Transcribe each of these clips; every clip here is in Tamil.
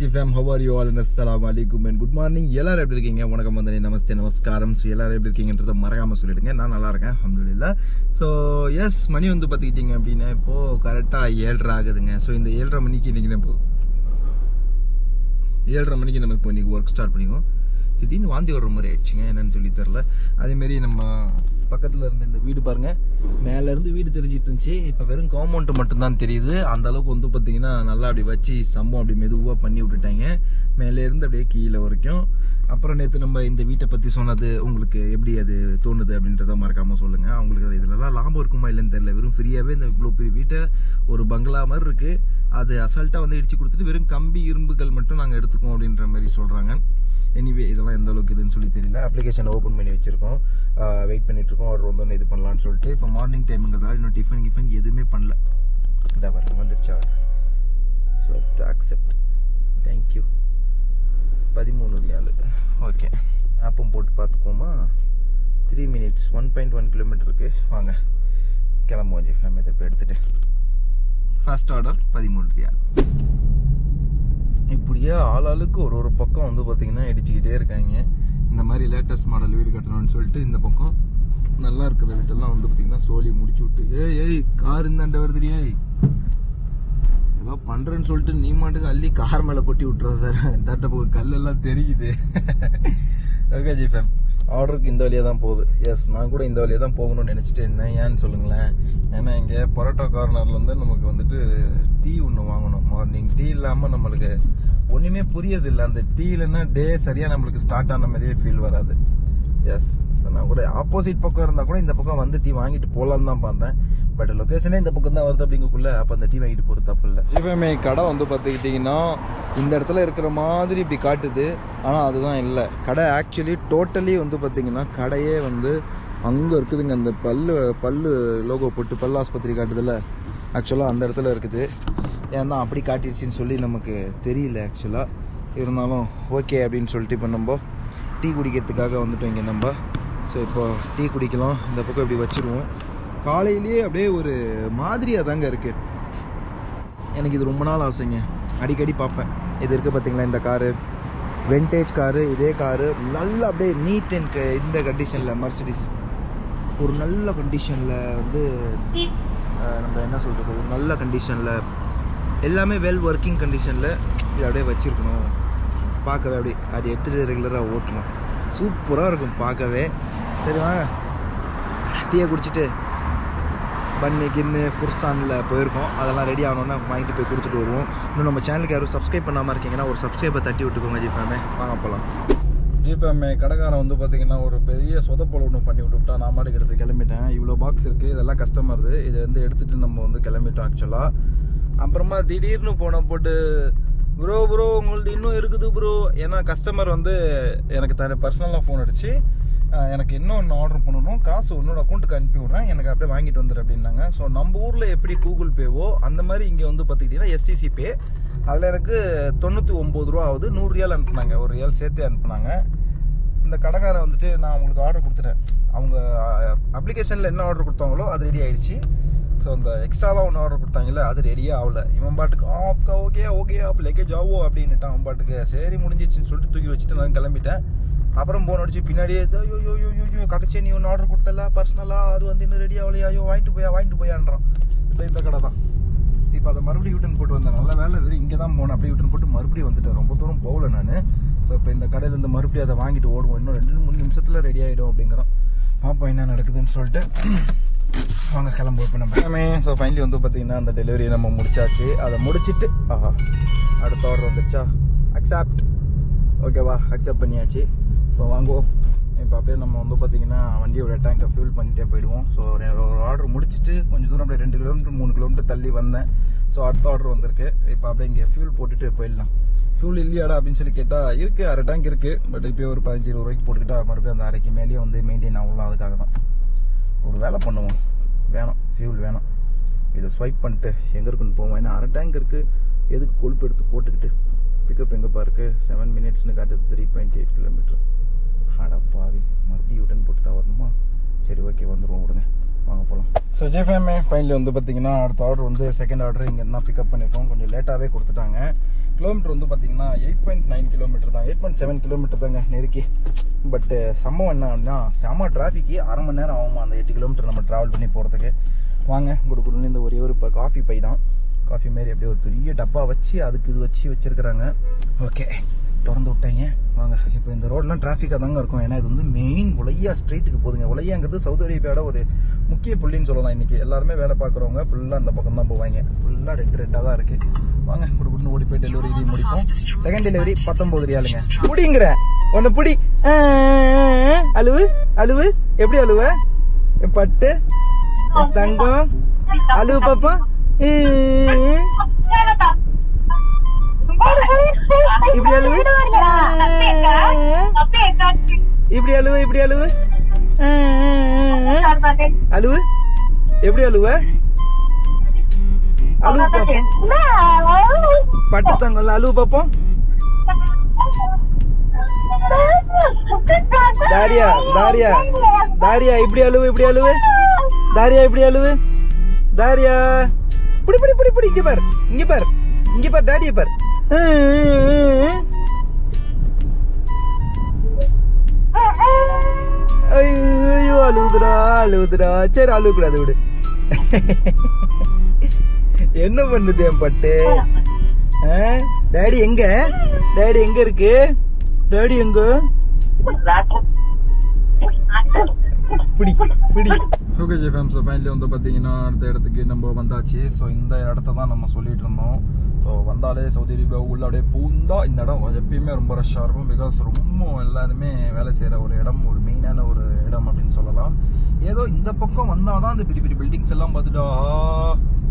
G fam how are you all அஸ்லாம் அலிகும் அண்ட் குட் மார்னிங் எல்லாரும் எப்படி இருக்கீங்க? வணக்கம் வந்தனே. நமஸ்தே நமஸ்காரம். ஸோ எல்லாரும் எப்படி இருக்கீங்கன்றத மறக்காமல் சொல்லிடுங்க. நான் நல்லா இருக்கேன் அல்ஹம்துலில்லா. ஸோ எஸ் மணி வந்து பார்த்துக்கிட்டீங்க அப்படின்னா இப்போது கரெக்டாக ஏழ்ரை ஆகுதுங்க. ஸோ இந்த ஏழரை மணிக்கு இன்றைக்கி நம்ம ஏழரை மணிக்கு நம்ம இப்போ இன்னைக்கு ஒர்க் ஸ்டார்ட் பண்ணிக்குவோம். திடீர்னு வாந்தி வர்ற மாதிரி ஆயிடுச்சுங்க என்னன்னு சொல்லி தெரில அதேமாரி நம்ம பக்கத்தில் இருந்த இந்த வீடு பாருங்க மேல இருந்து வீடு தெரிஞ்சிட்டு இருந்துச்சு. இப்போ வெறும் காம்பவுண்ட் மட்டும்தான் தெரியுது. அந்த அளவுக்கு வந்து பார்த்தீங்கன்னா நல்லா அப்படி வச்சு சம்பவம் அப்படி மெதுவாக பண்ணி விட்டுட்டாங்க. மேலே இருந்து அப்படியே கீழே வரைக்கும். அப்புறம் நேற்று நம்ம இந்த வீட்டை பற்றி சொன்னது உங்களுக்கு எப்படி அது தோணுது அப்படின்றத மறக்காம சொல்லுங்க. அவங்களுக்கு இதுலலாம் லாபம் இருக்குமா இல்லைன்னு தெரியல. வெறும் ஃப்ரீயாகவே இந்த இவ்வளோ பெரிய வீட்டை ஒரு பங்களா மாதிரி இருக்கு. அது அசால்ட்டாக வந்து இடிச்சு கொடுத்துட்டு வெறும் கம்பி இரும்புகள் மட்டும் நாங்கள் எடுத்துக்கோம் அப்படின்ற மாதிரி சொல்கிறாங்க எனிவே இதெல்லாம் எந்த அளவுக்கு இதுன்னு சொல்லி தெரியல. அப்ளிகேஷன் ஓப்பன் பண்ணி வச்சிருக்கோம். வெயிட் பண்ணிட்டு இருக்கோம். ஆர்டர் வந்தோடனே இது பண்ணலாம்னு சொல்லிட்டு இப்போ மார்னிங் டைம்ங்கிறதால இன்னும் டிஃபன் கிஃபன் எதுவுமே பண்ணல. இந்த பாருங்க வந்துருச்சு order so to accept thank you பதிமூணு ரியாலு. ஓகே ஆப்பும் போட்டு பார்த்துக்கோமா three minutes one point one கிலோமீட்டருக்கு வாங்க. கிளம்புவோம் ஜி ஃபேம் இதை எடுத்துகிட்டு ஃபர்ஸ்ட் ஆர்டர் பதிமூணு ரியால் இப்படியே ஆளாளுக்கு ஒரு ஒரு பக்கம் வந்து பார்த்தீங்கன்னா இடிச்சுக்கிட்டே இருக்காங்க. இந்த மாதிரி லேட்டஸ்ட் மாடல் வீடு கட்டணும்னு சொல்லிட்டு இந்த பக்கம் நல்லா இருக்கிற வீட்டெல்லாம் வந்து பார்த்தீங்கன்னா சோழி முடிச்சு விட்டு ஏய் ஏய் கார் இந்தாண்ட வருதுடி ஏய் ஏதோ பண்றேன்னு சொல்லிட்டு நீ மாட்டுக்கு அள்ளி கார் மேல கொட்டி விட்டுறா சார் தட்ட போக கல்லெல்லாம் தெரியுது. ஓகே ஜி ஃபேம் ஆர்டருக்கு இந்த வழியாக தான் போகுது. எஸ் நான் கூட இந்த வழியாக தான் போகணும்னு நினச்சிட்டு இருந்தேன். ஏன்னு சொல்லுங்களேன். ஏன்னா இங்கே பரோட்டா கார்னர்லேருந்து நமக்கு வந்துட்டு டீ ஒன்று வாங்கணும். மார்னிங் டீ இல்லாமல் நம்மளுக்கு ஒன்றுமே புரியறது இல்லை அந்த டீ இல்லைன்னா டே சரியாக நம்மளுக்கு ஸ்டார்ட் ஆன மாதிரியே ஃபீல் வராது. எஸ் நான் கூட ஆப்போசிட் பக்கம் இருந்தால் கூட இந்த பக்கம் வந்து டீ வாங்கிட்டு போகலான்னு தான் பார்த்தேன். பட் லொக்கேஷனே இந்த பக்கம் தான் வருது அப்படிங்கக்குள்ள அப்போ அந்த டீ வாங்கிட்டு போகிறது தப்பு இல்லை. ஜிபேமே கடை வந்து பார்த்துக்கிட்டிங்கன்னா இந்த இடத்துல இருக்கிற மாதிரி இப்படி காட்டுது. ஆனால் அதுதான் இல்லை. கடை ஆக்சுவலி டோட்டலி வந்து பார்த்தீங்கன்னா கடையே வந்து அங்கே இருக்குதுங்க. அந்த பல்லு பல்லு லோகோ போட்டு பல்லு ஆஸ்பத்திரி காட்டுதுல்ல. ஆக்சுவலாக அந்த இடத்துல இருக்குது. ஏன்னா அப்படி காட்டிடுச்சின்னு சொல்லி நமக்கு தெரியல ஆக்சுவலாக இருந்தாலும் ஓகே அப்படின்னு சொல்லிட்டு இப்போ நம்ம டீ குடிக்கிறதுக்காக வந்துட்டோம் இங்கே நம்ம. ஸோ இப்போ டீ குடிக்கலாம். இந்த பக்கம் இப்படி வச்சுருவோம். காலையிலேயே அப்படியே ஒரு மாதிரியாக தாங்க இருக்குது எனக்கு இது ரொம்ப நாள் ஆசைங்க. அடிக்கடி பார்ப்பேன். இது இருக்குது பார்த்தீங்களா இந்த காரு? வெண்டேஜ் காரு இதே காரு. நல்லா அப்படியே நீட் அண்ட் இந்த கண்டிஷனில் மர்சிடிஸ் ஒரு நல்ல கண்டிஷனில் வந்து நம்ம என்ன சொல்கிறது ஒரு நல்ல கண்டிஷனில் எல்லாமே வெல் ஒர்க்கிங் கண்டிஷனில் இது அப்படியே வச்சுருக்கணும். பார்க்கவே அப்படி அது எடுத்துகிட்டு ரெகுலராக ஓட்டணும். சூப்பராக இருக்கும் பார்க்கவே. சரி வாங்க. டீயை குடிச்சிட்டு பன்னி கின்னு ஃபுர்சானில் போயிருக்கோம். அதெல்லாம் ரெடி ஆகணும்னா வாங்கிட்டு போய் கொடுத்துட்டு வருவோம். இன்னும் நம்ம சேனலுக்கு யாரும் சப்ஸ்கிரைப் பண்ணாமல் இருக்கீங்கன்னா ஒரு சப்ஸ்கிரைபை தட்டி விட்டுக்கோங்க ஜிஃபேமே. வாங்க போகலாம் ஜிபேமே கடைக்காரன் வந்து பார்த்தீங்கன்னா ஒரு பெரிய சொதப்பல் ஒன்று பண்ணி விட்டுவிட்டா நான் மாட்டுக்கு எடுத்து கிளம்பிட்டேன். இவ்வளோ பாக்ஸ் இருக்குது இதெல்லாம் கஸ்டமர்து இதை வந்து எடுத்துகிட்டு நம்ம வந்து கிளம்பிட்டோம் ஆக்சுவலாக அப்புறமா திடீர்னு போன போட்டு ப்ரோ ப்ரோ உங்கள்து இன்னும் இருக்குது ப்ரோ ஏன்னா கஸ்டமர் வந்து எனக்கு தனி பர்சனலாக ஃபோன் அடிச்சு எனக்கு இன்னும் ஒன்று ஆர்டர் பண்ணணும். காசு உன்னோட அக்கௌண்ட்டுக்கு அனுப்பி விட்றேன். எனக்கு அப்படியே வாங்கிட்டு வந்துடு அப்படின்னாங்க. ஸோ நம்ம ஊரில் எப்படி கூகுள் பேவோ அந்த மாதிரி இங்கே வந்து பார்த்துக்கிட்டிங்கன்னா எஸ்டிசி பே அதில் எனக்கு தொண்ணூற்றி ஒம்பது ரூபா ஆகுது. நூறு ரியால் அனுப்புனாங்க. ஒரு ரியால் சேர்த்து அனுப்புனாங்க. இந்த கடைக்காரன் வந்துட்டு நான் உங்களுக்கு ஆர்டர் கொடுத்துட்டேன். அவங்க அப்ளிகேஷனில் என்ன ஆர்டர் கொடுத்தாங்களோ அது ரெடி ஆகிடுச்சு ஸோ அந்த எக்ஸ்ட்ராவாக ஒன்று ஆர்டர் கொடுத்தாங்கல்ல அது ரெடியே ஆகல. இவன் பாட்டுக்கு ஆப்கா ஓகே ஓகே ஆப் லெக்கேஜ் ஆவோ அப்படின்னுட்டான். அவன் பாட்டுக்கு சரி முடிஞ்சிச்சுன்னு சொல்லிட்டு தூக்கி வச்சுட்டு நான் கிளம்பிட்டேன். அப்புறம் போன் அடிச்சு பின்னாடியே ஐயோ யோ யோ யோ யோ கடைச்சே நீ ஒன்று ஆர்டர் கொடுத்தல பர்சனலாக அது வந்து இன்னும் ரெடி ஆகலையா? ஐயோ வாங்கிட்டு போயா வாங்கிட்டு போயான்றான். இப்போ இந்த கடை தான். இப்போ அதை மறுபடியும் யூட்டன் போட்டு வந்தேன். நல்ல வேலை வெறும் இங்கே தான் போனேன். அப்படியே யூட்டன் போட்டு மறுபடியும் வந்துட்டேன். ரொம்ப தூரம் போகல நான். ஸோ இப்போ இந்த கடையிலேருந்து மறுபடியும் அதை வாங்கிட்டு ஓடுவோம். இன்னும் ரெண்டு மூணு நிமிஷத்தில் ரெடி ஆகிடும் அப்படிங்கிறோம் பார்ப்போம் என்ன நடக்குதுன்னு சொல்லிட்டு. வாங்க கிளம்புவோம் இப்போ நம்ம. எல்லாமே. ஸோ ஃபைனலி வந்து பார்த்தீங்கன்னா அந்த டெலிவரியை நம்ம முடிச்சாச்சு. அதை முடிச்சிட்டு ஆஹா அடுத்த ஆர்டர் வந்துருச்சா? அக்செப்ட் ஓகேவா அக்செப்ட் பண்ணியாச்சு. ஸோ வாங்குவோம் இப்போ அப்படியே நம்ம வந்து பார்த்தீங்கன்னா வண்டியோட டேங்கை ஃபியூல் பண்ணிகிட்டே போயிடுவோம். ஸோ ஒரு ஆர்டர் முடிச்சுட்டு கொஞ்சம் தூரம் அப்படியே ரெண்டு கிலோமீட்டர் மூணு கிலோமீட்டர் தள்ளி வந்தேன். ஸோ அடுத்த ஆர்டர் வந்திருக்கு. இப்போ அப்படியே இங்கே ஃபியூல் போட்டுட்டு போயிடலாம். ஃபியூல் இல்லையாடா அப்படின்னு சொல்லி கேட்டால் இருக்குது அரை டேங்க் இருக்குது பட் இப்போயே ஒரு பதினஞ்சு இருபது ரூபாய்க்கு போட்டுக்கிட்டா மறுபடியும் அந்த அரைக்கு மேலேயே வந்து மெயின்டைன் ஆகலாம். அதுக்காக தான். ஒரு வேலை பண்ணுவோம். வேணும். ஃபியூல் வேணும். இதை ஸ்வைப் பண்ணிட்டு எங்கே இருக்குன்னு போவோம். ஏன்னா அரை டேங்க் இருக்குது எதுக்கு கொழுப்பு எடுத்து போட்டுக்கிட்டு? பிக்கப் எங்கேப்பா இருக்குது செவன் மினிட்ஸ்னு காட்டுது. த்ரீ பாயிண்ட் எயிட் கிலோமீட்டர் அடப்பாவி. மறுபடியும் யூட்டன் போட்டு தான் வரணுமா? சரி ஓகே வந்துடுவோம் விடுங்க. வாங்க போகலாம் ஸோ ஜேஃபேமே ஃபைனலி வந்து பார்த்தீங்கன்னா அடுத்த ஆர்டர் வந்து செகண்ட் ஆர்டர் இங்கே தான் பிக்கப் பண்ணியிருக்கோம் கொஞ்சம் லேட்டாகவே கொடுத்துட்டாங்க. கிலோமீட்டர் வந்து பார்த்தீங்கன்னா எயிட் பாயிண்ட் நைன் கிலோமீட்டர் தான். எயிட் பாயிண்ட் செவன் கிலோமீட்டர் தாங்க நெருக்கி. பட்டு uh, சம்பவம் என்ன அப்படின்னா செம்ம டிராஃபிக்கு அரை மணி நேரம் ஆகுமா அந்த எட்டு கிலோமீட்டர் நம்ம ட்ராவல் பண்ணி போகிறதுக்கு வாங்க குடுக்குடுன்னு இந்த ஒரே ஒரு இப்போ காஃபி பை தான். காஃபி மாரி அப்படியே ஒரு பெரிய டப்பா வச்சு அதுக்கு இது வச்சு வச்சுருக்குறாங்க. ஓகே திறந்து விட்டாங்க. வாங்க இப்போ இந்த ரோடெலாம் டிராஃபிக்காக தாங்க இருக்கும். ஏன்னா இது வந்து மெயின் உலையா ஸ்ட்ரீட்டுக்கு போதுங்க உலையாங்கிறது சவுதி அரேபியாவோட ஒரு முக்கிய புள்ளின்னு சொல்லலாம். இன்றைக்கி எல்லாருமே வேலை பார்க்குறவங்க ஃபுல்லாக அந்த பக்கம் தான் போவாங்க. ஃபுல்லாக ரெட் ரெட்டாக தான் இருக்குது வாங்க குடுக்குன்னு ஓடி போய் டெலிவரி இதையும் முடிப்போம். செகண்ட் டெலிவரி பத்தொம்பது ரியாலுங்க பிடிங்கிற. ஒன்று புடி. அழுவு அழுவு. எப்படி அழுவ? என் பட்டு. என் தங்கம். அழுவு பாப்பா. இப்படி அழுவு? இப்படி அழுவு? இப்படி அழுவு. அழுவு? எப்படி அழுவ? அழுவு பாப்போம். பட்டு அழுவு பாப்போம். தாரியா தாரியா. தாரியா இப்படி அழுவு இப்படி அழுவு? தாரியா இப்படி அழுவு? தாரியா. புடி புடி புடி புடி இங்க பார். இங்க பார். இங்க பார் டாடிய பார். ஐயோ அழுகுதுடா அழுகுதுடா சரி அழுகக்கூடாது விடு. என்ன பண்ணுது என் பட்டு? டேடி எங்க? டேடி எங்க இருக்கு? டேடி எங்க? பிடி பிடி. Okay G fam so finally வந்து பார்த்தீங்கன்னா அடுத்த இடத்துக்கு நம்ம வந்தாச்சு. ஸோ இந்த இடத்த தான் நம்ம சொல்லிட்டு இருந்தோம். ஸோ வந்தாலே சவுதி அரேபியா உள்ள அப்படியே பூந்தா இந்த இடம். எப்பயுமே ரொம்ப ரஷ்ஷாக இருக்கும். பிகாஸ் ரொம்ப எல்லாருமே வேலை செய்கிற ஒரு இடம் ஒரு மெயினான ஒரு இடம் அப்படின்னு சொல்லலாம். ஏதோ இந்த பக்கம் வந்தால் தான் இந்த பெரிய பெரிய பில்டிங்ஸ் எல்லாம் பார்த்துட்டா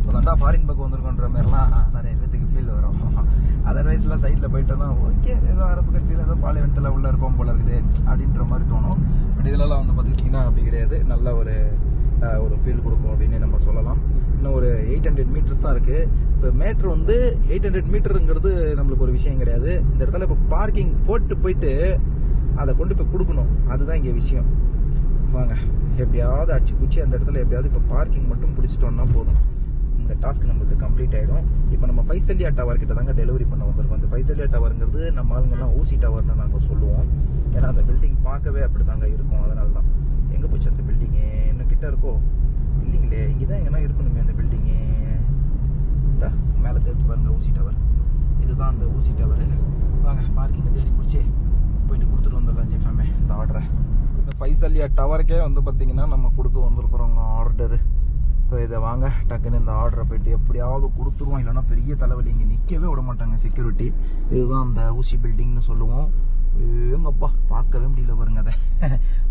அதான்டா ஃபாரின் பக்கம் வந்திருக்கோன்ற மாதிரிலாம் நிறைய பேத்துக்கு ஃபீல் வரும். அதர்வைஸ்லாம் சைடில் போயிட்டோன்னா ஓகே ஏதோ அரபு கட்டியில் ஏதோ பாலைவனத்தில் உள்ள இருக்கோம் போல இருக்குது அப்படின்ற மாதிரி தோணும். பட் இதெல்லாம் வந்து பார்த்துக்கிட்டிங்கன்னா அப்படி கிடையாது. நல்ல ஒரு ஒரு ஃபீல் கொடுக்கும் அப்படின்னு நம்ம சொல்லலாம். இன்னும் ஒரு எயிட் ஹண்ட்ரட் மீட்டர்ஸ் தான் இருக்குது இப்போ மேட்ரு வந்து எயிட் ஹண்ட்ரட் மீட்டருங்கிறது நம்மளுக்கு ஒரு விஷயம் கிடையாது. இந்த இடத்துல இப்போ பார்க்கிங் போட்டு போயிட்டு அதை கொண்டு போய் கொடுக்கணும். அதுதான் இங்கே விஷயம். வாங்க எப்படியாவது அடிச்சு பிடிச்சி அந்த இடத்துல எப்படியாவது இப்போ பார்க்கிங் மட்டும் பிடிச்சிட்டோன்னா போதும். இந்த டாஸ்க் நம்மளுக்கு கம்ப்ளீட் ஆகிடும் இப்போ நம்ம பைசல்யா டவர் கிட்ட தாங்க டெலிவரி பண்ண வந்திருக்கோம். அந்த பைசல்யா டவருங்கிறது நம்ம ஆளுங்கெல்லாம் ஊசி டவர்னு நாங்கள் சொல்லுவோம். ஏன்னா அந்த பில்டிங் பார்க்கவே அப்படி தாங்க இருக்கும். அதனால தான் எங்கே போச்சு அந்த பில்டிங்கு இன்னும் கிட்ட இருக்கோ? இல்லைங்களே இங்கே தான் எங்கன்னா இருக்கணுமே அந்த பில்டிங்கு மேலே தேர்த்து பாருங்க ஊசி டவர் இதுதான் அந்த ஊசி டவர் வாங்க பார்க்கிங்கை தேடி பிடிச்சி போயிட்டு கொடுத்துட்டு வந்துடலாம் ஜெஃபாமே இந்த ஆர்டரை இந்த பைசல்யா டவருக்கே வந்து பார்த்தீங்கன்னா நம்ம கொடுக்க வந்திருக்கிறோங்க ஆர்டரு ஸோ இதை வாங்க டக்குன்னு இந்த ஆர்டரை போயிட்டு எப்படியாவது கொடுத்துருவோம். இல்லைன்னா பெரிய தலைவலி இங்கே நிற்கவே விட மாட்டாங்க செக்யூரிட்டி இதுதான் அந்த ஊசி பில்டிங்னு சொல்லுவோம். ஏங்கப்பா பார்க்கவே முடியல பாருங்க அதை.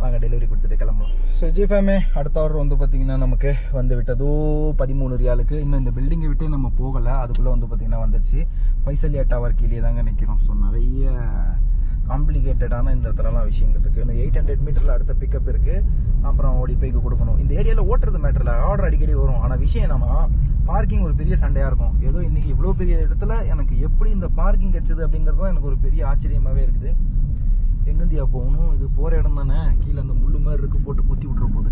வாங்க டெலிவரி கொடுத்துட்டு கிளம்பலாம். ஸோ ஜிஃபேமே அடுத்த ஆர்டர் வந்து பார்த்தீங்கன்னா நமக்கு வந்து விட்டதோ பதிமூணு ரியாலுக்கு. இன்னும் இந்த பில்டிங்கை விட்டே நம்ம போகலை. அதுக்குள்ளே வந்து பார்த்தீங்கன்னா வந்துடுச்சு பைசலியா டவர் கீழே தாங்க நிற்கிறோம் ஸோ நிறைய காம்ப்ளிகேட்டடான இந்த இடத்துலலாம் விஷயங்கள் இருக்குது இன்னும் எயிட் ஹண்ட்ரட் மீட்டரில் அடுத்த பிக்கப் இருக்குது அப்புறம் ஓடி போய்க்கு கொடுக்கணும். இந்த ஏரியாவில் ஓட்டுறது மேட்டரில் ஆர்டர் அடிக்கடி வரும். ஆனால் விஷயம் என்னன்னா பார்க்கிங் ஒரு பெரிய சண்டையாக இருக்கும். ஏதோ இன்றைக்கி இவ்வளோ பெரிய இடத்துல எனக்கு எப்படி இந்த பார்க்கிங் கிடச்சிது அப்படிங்கிறது தான் எனக்கு ஒரு பெரிய ஆச்சரியமாகவே இருக்குது. எங்கேந்தியா போகணும்? இது போகிற இடம் தானே. கீழே அந்த முள்ளு மாதிரி இருக்கு போட்டு குத்தி விட்ற போகுது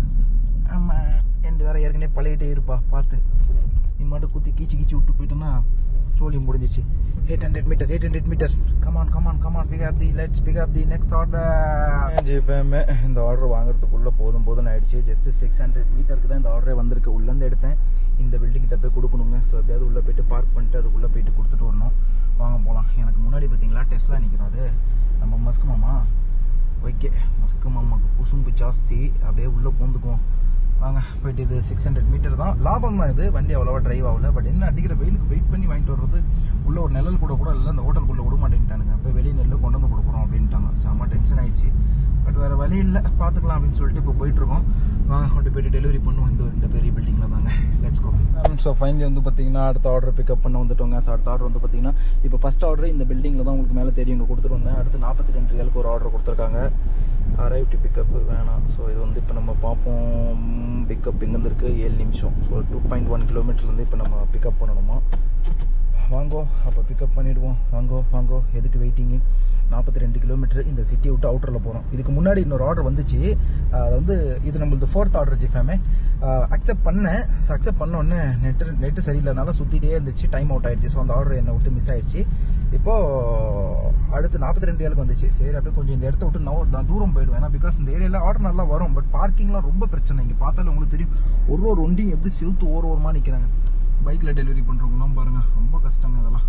ஆமாம் எந்த வேறு ஏற்கனவே பழையிட்டே இருப்பா. பார்த்து. நீ மட்டும் குத்தி கீச்சு கீச்சு விட்டு போயிட்டோன்னா சோழி முடிஞ்சிச்சு. Eight hundred metre eight hundred metre come on come on come on pick up the let's pick up the next order ஜிபேமே இந்த ஆர்டர் வாங்குறதுக்குள்ளே போதும் போதும் ஆயிடுச்சு. ஜஸ்ட் சிக்ஸ் ஹண்ட்ரட் மீட்டருக்கு தான் இந்த ஆர்டரே வந்திருக்கு. உள்ளேருந்து எடுத்தேன். இந்த பில்டிங் கிட்ட போய் கொடுக்கணுங்க. ஸோ எப்படியாவது உள்ளே போயிட்டு பார்க் பண்ணிட்டு அதுக்குள்ளே போயிட்டு கொடுத்துட்டு வரணும். வாங்க போகலாம் எனக்கு முன்னாடி பார்த்தீங்களா டெஸ்ட்லாம் நிற்கிறாரு நம்ம மஸ்கு மாமா. ஓகே மஸ்கு மாமாக்கு குசும்பு ஜாஸ்தி. அப்படியே உள்ளே பூந்துக்குவோம். வாங்க போயிட்டு இது சிக்ஸ் ஹண்ட்ரட் மீட்டர் தான். லாபம் தான் இது. வண்டி அவ்வளோவா டிரைவ் ஆகல. பட் என்ன அடிக்கிற வெயிலுக்கு வெயிட் பண்ணி வாங்கிட்டு வர்றது உள்ள ஒரு நிழல் கூட கூட இல்லை அந்த ஹோட்டலுக்குள்ளே விட மாட்டேன்ட்டானுங்க இப்போ வெளியே நெல் கொண்டு வந்து கொடுக்குறோம் அப்படின்ட்டாங்க. செம்ம டென்ஷன் ஆயிடுச்சு. பட் வேறு வழி இல்லை. பார்த்துக்கலாம் அப்படின்னு சொல்லிட்டு இப்போ போயிட்டுருக்கோம் வாங்க கொண்டு போயிட்டு டெலிவரி பண்ணுவோம். இந்த இந்த பெரிய பில்டிங்கில் தாங்க. ஸோ ஃபைனலி வந்து பார்த்தீங்கன்னா அடுத்த ஆர்டர் பிக்கப் பண்ண வந்துட்டோங்க. ஸோ அடுத்த ஆர்டர் வந்து பார்த்தீங்கன்னா இப்போ ஃபஸ்ட் ஆர்டர் இந்த பில்டிங்கில் தான் உங்களுக்கு மேலே தெரியும். இங்கே கொடுத்துட்டு வந்தேன். அடுத்து நாற்பத்தி ரெண்டு ரியலுக்கு ஒரு ஆர்டர் கொடுத்துருக்காங்க. அரைவ் பிக்கப் வேணாம். ஸோ இது வந்து இப்போ நம்ம பார்ப்போம். பிக்கப் இங்கேருந்துருக்கு ஏழு நிமிஷம். ஸோ டூ பாயிண்ட் ஒன் கிலோமீட்டர்லேருந்து இப்போ நம்ம பிக்கப் பண்ணணுமா? வாங்கோ. அப்போ பிக்கப் பண்ணிவிடுவோம் வாங்கோ வாங்கோ. எதுக்கு வெயிட்டிங்கு நாற்பத்தி ரெண்டு கிலோமீட்டர் இந்த சிட்டியை விட்டு அவுட்டரில் போகிறோம் இதுக்கு முன்னாடி இன்னொரு ஆர்டர் வந்துச்சு. அது வந்து இது நம்மளது ஃபோர்த் ஆர்டர் ஜிஃபேமே அக்செப்ட் பண்ணேன். ஸோ அக்செப்ட் பண்ண உடனே நெட்டு நெட்டு சரியில்லைனால சுற்றிட்டே இருந்துச்சு. டைம் அவுட் ஆயிடுச்சு. ஸோ அந்த ஆர்டர் என்னை விட்டு மிஸ் ஆயிடுச்சு. இப்போது அடுத்து நாற்பத்தி ரெண்டு ஏழுக்கு வந்துச்சு. சரி அப்படியே கொஞ்சம் இந்த இடத்த விட்டு நான் நான் தூரம் போயிடுவேன். ஏன்னா பிகாஸ் இந்த ஏரியாவில் ஆர்டர் நல்லா வரும். பட் பார்க்கிங்லாம் ரொம்ப பிரச்சனை. இங்கே பார்த்தாலும் உங்களுக்கு தெரியும். ஒரு ஒரு ஒண்டியும் எப்படி செவுத்து ஓர ஓரமாக நிற்கிறாங்க பைக்கில் டெலிவரி பண்ணுறவங்களாம் பாருங்கள் ரொம்ப கஷ்டங்க இதெல்லாம்.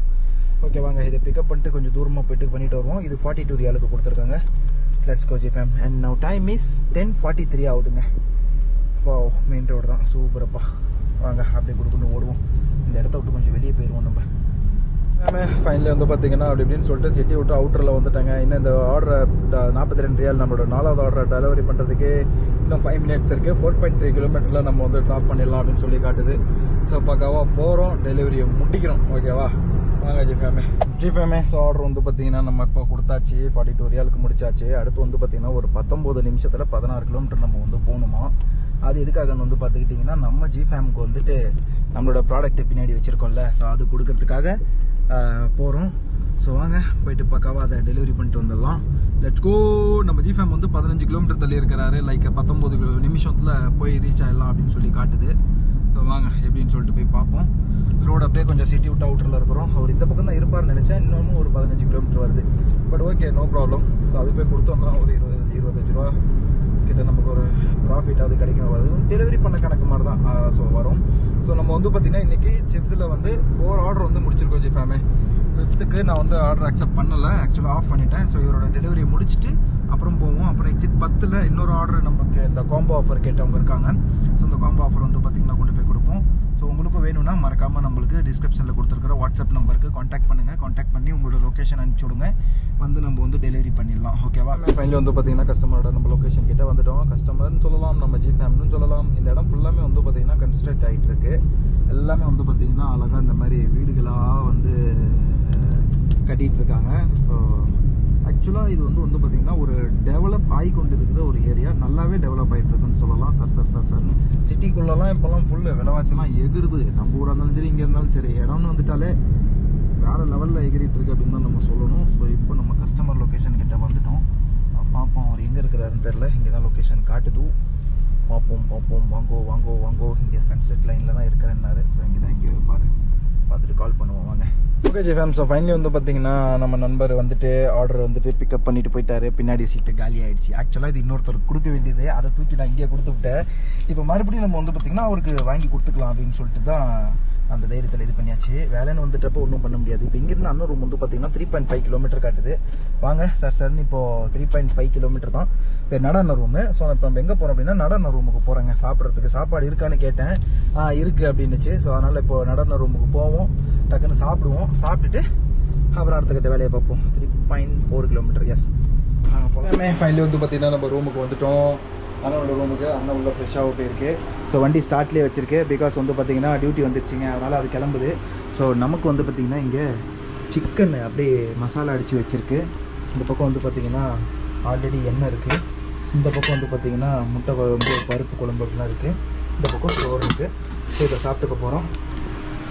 ஓகே வாங்க இதை பிக்கப் பண்ணிட்டு கொஞ்சம் தூரமாக போயிட்டு பண்ணிட்டு வருவோம். இது ஃபார்ட்டி டூ ரியாலுக்கு கொடுத்துருக்காங்க. Let's go ஜிஃபேம் and now time is ten forty three ஆகுதுங்க. இப்போ மெயின் ரோடு தான். சூப்பரப்பா வாங்க அப்படியே கொடுக்கணும் ஓடுவோம். இந்த இடத்த விட்டு கொஞ்சம் வெளியே போயிடுவோம் நம்ம. ஃபைனலி வந்து பார்த்தீங்கன்னா அப்படி இப்படின்னு சொல்லிட்டு சிட்டி விட்டு அவுட்டரில் வந்துட்டாங்க. இன்னும் இந்த ஆர்டரை நாற்பத்தி ரெண்டு ரியால் நம்மளோட நாலாவது ஆர்டரை டெலிவரி பண்ணுறதுக்கு இன்னும் ஃபைவ் மினிட்ஸ் இருக்குது ஃபோர் பாயிண்ட் த்ரீ கிலோமீட்டரில் நம்ம வந்து ட்ராப் பண்ணிடலாம் அப்படின்னு சொல்லி காட்டுது. ஸோ பக்காவாக போகிறோம் டெலிவரியை முடிக்கிறோம். ஓகேவா வாங்க ஜிஃபேமே ஜிஃபேமே ஸோ ஆர்டர் வந்து பார்த்தீங்கன்னா நம்ம இப்போ கொடுத்தாச்சு ஃபார்ட்டி டூ ரியாலுக்கு முடிச்சாச்சு. அடுத்து வந்து பார்த்தீங்கன்னா ஒரு பத்தொம்போது நிமிஷத்தில் பதினாறு கிலோமீட்டர் நம்ம வந்து போகணுமா? அது எதுக்காகன்னு வந்து பார்த்துக்கிட்டிங்கன்னா நம்ம ஜிஃபேமுக்கு வந்துட்டு நம்மளோட ப்ராடக்ட் பின்னாடி வச்சுருக்கோம்ல. ஸோ அது கொடுக்கறதுக்காக போகிறோம் ஸோ வாங்க போயிட்டு பக்காவாக அதை டெலிவரி பண்ணிட்டு வந்துடலாம். லெட்ஸ் கோ நம்ம ஜிஃபேம் வந்து பதினஞ்சு கிலோமீட்டர் தள்ளி இருக்கிறாரு. லைக் பத்தொம்போது நிமிஷத்தில் போய் ரீச் ஆகிடலாம் அப்படின்னு சொல்லி காட்டுது. வாங்க எப்படின்னு சொல்லிட்டு போய் பார்ப்போம். ரோடு அப்படியே கொஞ்சம் சிட்டி விட்டு அவுட்டரில் இருக்கிறோம். அவர் இந்த பக்கம் தான் இருப்பார்னு நினச்சேன். இன்னொன்று ஒரு பதினஞ்சு கிலோமீட்டர் வருது. But okay no problem so அது போய் கொடுத்தோம்னா ஒரு இருபது இருபத்தஞ்சு ரூபா கிட்ட நமக்கு ஒரு ப்ராஃபிட் அது கிடைக்கும். அது டெலிவரி பண்ண கணக்கு மாதிரி தான் ஸோ வரும். ஸோ நம்ம வந்து பார்த்தீங்கன்னா இன்றைக்கி சிப்ஸில் வந்து ஃபோர் ஆர்டர் வந்து முடிச்சிருக்கோம் ஜிஃபேமே ஃபிஃப்த்துக்கு நான் வந்து ஆர்டர் அக்செப்ட் பண்ணலை. ஆக்சுவலாக ஆஃப் பண்ணிட்டேன். ஸோ இவரோட டெலிவரியை முடிச்சுட்டு அப்புறம் போவோம். அப்புறம் எக்ஸிட் பத்தில் இன்னொரு ஆர்டர் நமக்கு இந்த காம்போ ஆஃபர் கேட்டவங்க இருக்காங்க. ஸோ இந்த காம்போ ஆஃபர் வந்து பார்த்திங்கன்னா கொண்டு போய் கொடுப்போம். ஸோ உங்களுக்கும் வேணும்னா மறக்காமல் நம்மளுக்கு டிஸ்கிரிப்ஷனில் கொடுத்துருக்குற வாட்ஸ்அப் நம்பருக்கு காண்டாக்ட் பண்ணுங்கள் காண்டாக்ட் பண்ணி உங்களோட லொக்கேஷன் அனுப்பிச்சி விடுங்க. வந்து நம்ம வந்து டெலிவரி பண்ணிடலாம். ஓகேவா ஃபைனலி வந்து பார்த்தீங்கன்னா கஸ்டமரோட நம்ம லொக்கேஷன் கிட்ட வந்துட்டோம். கஸ்டமர்னு சொல்லலாம் நம்ம ஜி ஃபேமிலின்னு சொல்லலாம். இந்த இடம் ஃபுல்லாமே வந்து பார்த்திங்கன்னா கன்ஸ்ட்ரக்ட் ஆகிட்டு இருக்கு. எல்லாமே வந்து பார்த்திங்கன்னா அழகாக இந்த மாதிரி வீடுகளாக வந்து கட்டிகிட்டு இருக்காங்க. ஸோ ஆக்சுவலாக இது வந்து வந்து பார்த்திங்கன்னா ஒரு டெவலப் ஆகி கொண்டு இருக்கிற ஒரு ஏரியா நல்லாவே டெவலப் ஆகிட்டு இருக்குன்னு சொல்லலாம். சார் சார் சார் சார்னு. சிட்டிக்குள்ளெல்லாம் இப்போல்லாம் ஃபுல்லு விலைவாசிலாம் எகிருது. நம்ம ஊராக இருந்தாலும் சரி இங்கே இருந்தாலும் சரி. இடம்னு வந்துட்டாலே வேறு லெவலில் எகிரிட்டு இருக்கு அப்படின்னு தான் நம்ம சொல்லணும். ஸோ இப்போ நம்ம கஸ்டமர் லொக்கேஷன் கிட்ட வந்துட்டோம். பார்ப்போம் அவர் எங்கே இருக்கிறாருன்னு தெரில இங்கே தான் லொக்கேஷன் காட்டுது. பார்ப்போம் பார்ப்போம். வாங்கோ வாங்கோ வாங்கோ. இங்கே கன்ஸ்ட்ரக்ட் லைனில் தான் இருக்கிறேன்னாரு. ஸோ இங்கே தான் இங்கே இருப்பார். பார்த்துட்டு கால் பண்ணுவோம் வாங்க. ஓகே ஜிஃபேம் ஸோ ஃபைனலி வந்து பார்த்தீங்கன்னா நம்ம நண்பர் வந்துட்டு ஆர்டர் வந்துட்டு பிக்கப் பண்ணிட்டு போயிட்டாரு. பின்னாடி சீட்டு காலி ஆயிடுச்சு. ஆக்சுவலாக இது இன்னொருத்தருக்கு கொடுக்க வேண்டியது. அதை தூக்கி நான் இங்கே கொடுத்து விட்டேன். இப்போ மறுபடியும் நம்ம வந்து பார்த்தீங்கன்னா அவருக்கு வாங்கி கொடுத்துக்கலாம் அப்படின்னு சொல்லிட்டு தான் அந்த தைரியத்தில் இது பண்ணியாச்சு. வேலைன்னு வந்துட்டப்போ ஒன்றும் பண்ண முடியாது. இப்போ இங்கிருந்து அண்ணன் ரூம் வந்து பார்த்தீங்கன்னா த்ரீ பாயிண்ட் ஃபைவ் கிலோமீட்டர் காட்டுது. வாங்க சார் சார்னு இப்போ த்ரீ பாயிண்ட் ஃபைவ் கிலோமீட்டர் தான். இப்போ நடன ரூமு ஸோ இப்போ நம்ம எங்கே போகிறோம் அப்படின்னா நடன ரூமுக்கு போகிறேங்க சாப்பிட்றதுக்கு சாப்பாடு இருக்கான்னு கேட்டேன். ஆ இருக்குது அப்படின்னுச்சு. ஸோ அதனால் இப்போ நடன ரூமுக்கு போவோம். டக்குன்னு சாப்பிடுவோம். சாப்பிட்டுட்டு அப்புறம் அடுத்தக்கிட்ட வேலையை பார்ப்போம். Three point four kilometre yes finally வந்து பார்த்தீங்கன்னா நம்ம ரூமுக்கு வந்துட்டோம். அண்ணனோட ரூமுக்கு அண்ணன் உள்ள ஃப்ரெஷ்ஷாக போயிருக்கு ஸோ வண்டி ஸ்டார்ட்லேயே வச்சிருக்கு. பிகாஸ் வந்து பார்த்திங்கன்னா டியூட்டி வந்துருச்சுங்க. அதனால் அது கிளம்புது. ஸோ நமக்கு வந்து பார்த்தீங்கன்னா இங்கே சிக்கன் அப்படியே மசாலா அடித்து வச்சிருக்கு. இந்த பக்கம் வந்து பார்த்திங்கன்னா ஆல்ரெடி எண்ணெய் இருக்குது இந்த பக்கம் வந்து பார்த்தீங்கன்னா முட்டை குழம்பு பருப்பு குழம்பு அப்படிலாம் இருக்குது இந்த பக்கம் சோறு இருக்குது ஸோ இதை சாப்பிட்டுக்க போகிறோம்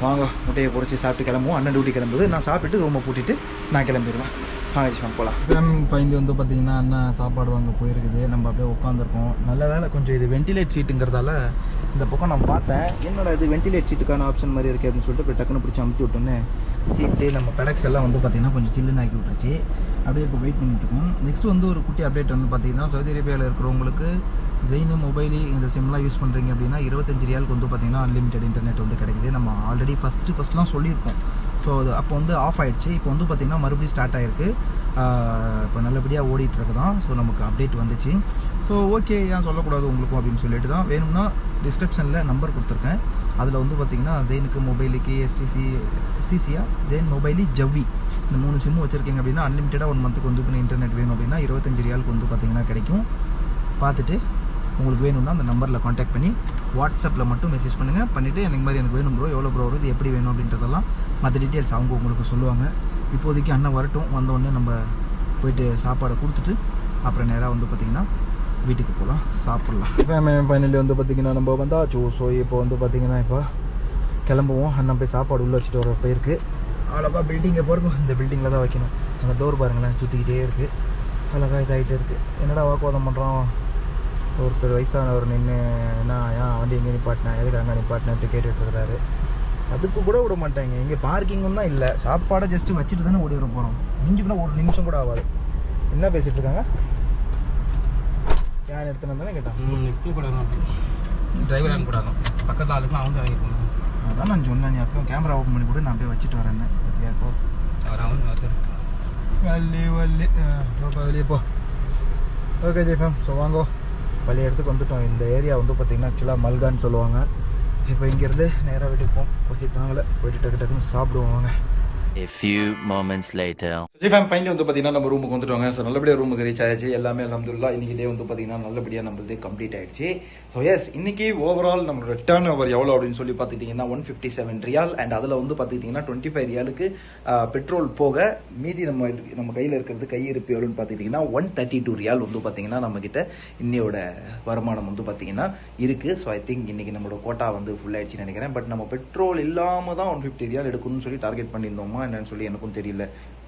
வாங்க முட்டையை பொறிச்சு சாப்பிட்டு கிளம்புவோம். அண்ணன் டியூட்டி கிளம்புது. நான் சாப்பிட்டு ரூமை பூட்டிட்டு நான் கிளம்பிடுவேன். வாங்க ஜிஃபான் போகலாம் ஃபைனலி வந்து பார்த்தீங்கன்னா அண்ணன் சாப்பாடு வாங்க போயிருக்குது. நம்ம அப்படியே உட்காந்துருக்கோம் நல்ல வேலை கொஞ்சம் இது வென்டிலேட் சீட்டுங்கிறதால இந்த பக்கம் நான் பார்த்தேன். என்னோட இது வென்டிலேட் சீட்டுக்கான ஆப்ஷன் மாதிரி இருக்குது அப்படின்னு சொல்லிட்டு போய் டக்குன்னு பிடிச்சி அமுத்தி விட்டோன்னே சீட்டு நம்ம பெடக்ஸ் எல்லாம் வந்து பார்த்தீங்கன்னா கொஞ்சம் சில்லுன்னு ஆக்கி விட்டுருச்சு. அப்படியே இப்போ வெயிட் பண்ணிட்டு இருக்கோம். நெக்ஸ்ட் வந்து ஒரு குட்டி அப்டேட் வந்து பார்த்தீங்கன்னா சவுதி அரேபியாவில் இருக்கிறவங்களுக்கு ஜெயினு மொபைலு இந்த சிம்லாம் யூஸ் பண்ணுறீங்க அப்படின்னா இருபத்தஞ்சு ரியாலுக்கு வந்து பார்த்தீங்கன்னா அன்லிமிட்டெட் இன்டர்நெட் வந்து கிடைக்குது. நம்ம ஆல்ரெடி ஃபஸ்ட்டு ஃபஸ்ட்லாம் சொல்லியிருப்போம். ஸோ அது அப்போ வந்து ஆஃப் ஆயிடுச்சு. இப்போ வந்து பார்த்திங்கன்னா மறுபடியும் ஸ்டார்ட் ஆயிருக்கு. இப்போ நல்லபடியாக ஓடிட்டுருக்கு தான் ஸோ நமக்கு அப்டேட் வந்துச்சு. ஸோ ஓகே ஏன் சொல்லக்கூடாது உங்களுக்கும் அப்படின்னு சொல்லிட்டு தான். வேணும்னா டிஸ்கிரிப்ஷனில் நம்பர் கொடுத்துருக்கேன். அதில் வந்து பார்த்திங்கன்னா ஜெயினுக்கு மொபைலுக்கு எஸ்டிசி எஸ்டிசியா ஜெயின் மொபைலி ஜவ்வி இந்த மூணு சிம்மு வச்சுருக்கீங்க அப்படின்னா அன்லிமிட்டடாக ஒன் மந்த்துக்கு வந்து இன்டர்நெட் வேணும் அப்படின்னா இருபத்தஞ்சு ரியாலுக்கு வந்து பார்த்திங்கன்னா கிடைக்கும். பார்த்துட்டு உங்களுக்கு வேணும்னா அந்த நம்பரில் காண்டாக்ட் பண்ணி வாட்ஸ்அப்பில் மட்டும் மெசேஜ் பண்ணுங்கள் பண்ணிவிட்டு எனக்கு மாதிரி எனக்கு வேணும் ப்ரோ எவ்வளோ ப்ரோ வருது எப்படி வேணும் அப்படின்றதெல்லாம் மற்ற டீட்டெயில்ஸ் அவங்க உங்களுக்கு சொல்லுவாங்க. இப்போதைக்கு அண்ணன் வரட்டும் வந்தோடனே நம்ம போயிட்டு சாப்பாடை கொடுத்துட்டு அப்புறம் நேராக வந்து பார்த்திங்கன்னா வீட்டுக்கு போகலாம் சாப்பிட்லாம். ஃபேமே ஃபைனலி வந்து பார்த்திங்கன்னா நம்ம வந்தாச்சு. ஸோ இப்போ வந்து பார்த்திங்கன்னா இப்போ கிளம்புவோம். அண்ணன் போய் சாப்பாடு உள்ளே வச்சுட்டு வர போயிருக்கு அழகாக பில்டிங்கை பாருங்க. இந்த பில்டிங்கில் தான் வைக்கணும். அந்த டோர் பாருங்களேன் சுற்றிக்கிட்டே இருக்குது அழகாக இதாகிட்டே இருக்குது என்னடா வாக்குவாதம் பண்ணுறோம் ஒருத்தர் வயசானவர் நின்று என்ன ஏன் வண்டி எங்கே நிப்பாட்டினேன் எதுக்கு அங்கே நிப்பாட்டினேன்ட்டு கேட்டுட்டு இருக்கிறாரு அதுக்கு கூட விட மாட்டாங்க. இங்கே பார்க்கிங்கும் தான் இல்லை. சாப்பாடை ஜஸ்ட்டு வச்சுட்டு தானே ஓடி வர போகிறோம் மிஞ்சி கூட ஒரு நிமிஷம் கூட ஆகாது. என்ன பேசிகிட்டு இருக்காங்க யார் எடுத்துன்னு தானே கேட்டான். டிரைவர் அனுப்பிடாங்க பக்கத்தில் ஆளுக்குலாம் அவங்க வாங்கி போகணும் அதான் நான் சொன்னேன் நீ அப்போ கேமரா ஓப்பன் பண்ணி கூட நான் போய் வச்சுட்டு வரேன்னு. பத்தியாக்கோ அவர் வள்ளி வள்ளி. போப்பா வெளியே போ. ஓகே ஜெய்ஃபம் ஸோ வாங்கோ. பழைய இடத்துக்கு வந்துட்டோம். இந்த ஏரியா வந்து பார்த்தீங்கன்னா ஆக்சுவலாக மல்கான்னு சொல்லுவாங்க. இப்போ இங்கேருந்து நேராக வீட்டுக்கு போவோம். பசி தாங்கலை. போயிட்டு டக்கு டக்குன்னு சாப்பிடுவோம் வாங்க. A few moments later. G fam finally வந்து பார்த்தீங்கன்னா நம்ம ரூமுக்கு வந்துட்டோங்க. ஸோ நல்லபடியாக ரூமுக்கு ரீச் ஆயாச்சு. எல்லாமே அலமதுல்லா இன்னைக்கு டே வந்து பார்த்தீங்கன்னா நல்லபடியாக நம்மளது கம்ப்ளீட் ஆயிடுச்சு. ஸோ எஸ் இன்னைக்கு ஓவரால் நம்மளோட டேர்ன் ஓவர் எவ்வளோ அப்படின்னு சொல்லி பார்த்துக்கிட்டிங்கன்னா one fifty seven riyal and அதில் வந்து பார்த்துக்கிட்டிங்கன்னா டுவெண்ட்டி ஃபைவ் ரியாலுக்கு பெட்ரோல் போக மீதி நம்ம நம்ம கையில் இருக்கிறது கையிருப்பு எவ்வளோன்னு பார்த்துக்கிட்டிங்கன்னா ஒன் தேர்ட்டி டூ ரியால் வந்து பார்த்தீங்கன்னா நம்மக்கிட்ட இன்னையோட வருமானம் வந்து பார்த்தீங்கன்னா இருக்குது ஸோ ஐ திங்க் இன்னைக்கு நம்மளோட கோட்டா வந்து ஃபுல் ஆயிடுச்சுன்னு நினைக்கிறேன். பட் நம்ம பெட்ரோல் இல்லாமல் தான் ஒன் ஃபிஃப்டி ரியால் எடுக்கணும்னு சொல்லி டார்கெட் பண்ணியிருந்தோமா? என்னன்னு சொல்லி எனக்கும் தெரியல.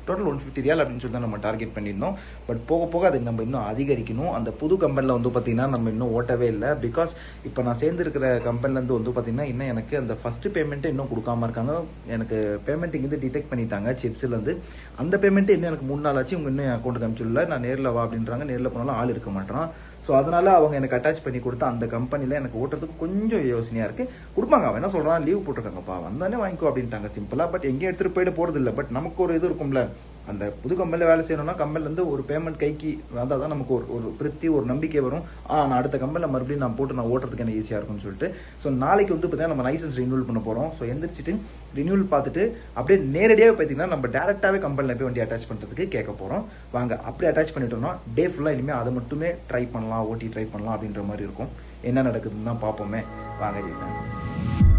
டோட்டல் ஒன் ஃபிஃப்டி ரியால் அப்படின்னு சொல்லி தான் நம்ம டார்கெட் பண்ணியிருந்தோம். பட் போக போக அதை நம்ம இன்னும் அதிகரிக்கணும். அந்த புது கம்பெனியில் வந்து பார்த்தீங்கன்னா நம்ம இன்னும் ஓட்டவே இல்லை. பிகாஸ் இப்போ நான் சேர்ந்துருக்கிற கம்பெனிலேருந்து வந்து பார்த்தீங்கன்னா இன்னும் எனக்கு அந்த ஃபஸ்ட்டு பேமெண்ட்டை இன்னும் கொடுக்காம இருக்காங்க. எனக்கு பேமெண்ட் இங்கேருந்து டிடெக்ட் பண்ணிட்டாங்க சிப்ஸ்லேருந்து அந்த பேமெண்ட்டு இன்னும் எனக்கு மூணு நாள் ஆச்சு. இவங்க இன்னும் அக்கௌண்ட் அக்கௌண்ட்டுக்கு நான் நேரில் வா அப்படின்றாங்க. நேரில் போனாலும் ஆள் இருக்க மாட்டான் ஸோ அதனால அவங்க எனக்கு அட்டாச் பண்ணி கொடுத்து அந்த கம்பெனியில் எனக்கு ஓட்டுறதுக்கு கொஞ்சம் யோசனையாக இருக்கு. கொடுப்பாங்க. அவன் என்ன சொல்றான்? லீவ் போட்டிருக்காங்கப்பா. வந்தானே வாங்கிக்கோ அப்படின்ட்டாங்க. சிம்பிளா பட் எங்கேயும் எடுத்துட்டு போயிட்டு போறது இல்லை பட் நமக்கு ஒரு இது இருக்கும்ல. அந்த புது கம்பெனியில் வேலை செய்யணும்னா கம்பெனில இருந்து ஒரு பேமெண்ட் கைக்கு வந்தால் தான் நமக்கு ஒரு ஒரு திருப்தி ஒரு நம்பிக்கை வரும். ஆ நான் அடுத்த கம்பெனியில் மறுபடியும் நான் போட்டு நான் ஓட்டுறதுக்கு எனக்கு ஈஸியாக இருக்கும்னு சொல்லிட்டு. ஸோ நாளைக்கு வந்து பார்த்தீங்கன்னா நம்ம லைசன்ஸ் ரினியூல் பண்ண போகிறோம் ஸோ எந்திரிச்சிட்டு ரினியூல் பார்த்துட்டு அப்படியே நேரடியாக பார்த்தீங்கன்னா நம்ம டேரெக்டாகவே கம்பெனியில் போய் வண்டி அட்டாச் பண்ணுறதுக்கு கேட்க போகிறோம் வாங்க அப்படி அட்டாச் பண்ணிட்டோம்னா டே ஃபுல்லாக இனிமேல் அதை மட்டுமே ட்ரை பண்ணலாம் ஓட்டி ட்ரை பண்ணலாம் அப்படின்ற மாதிரி இருக்கும். என்ன நடக்குதுன்னு தான் பார்ப்போமே. வாங்க ஜெயிப்பேன்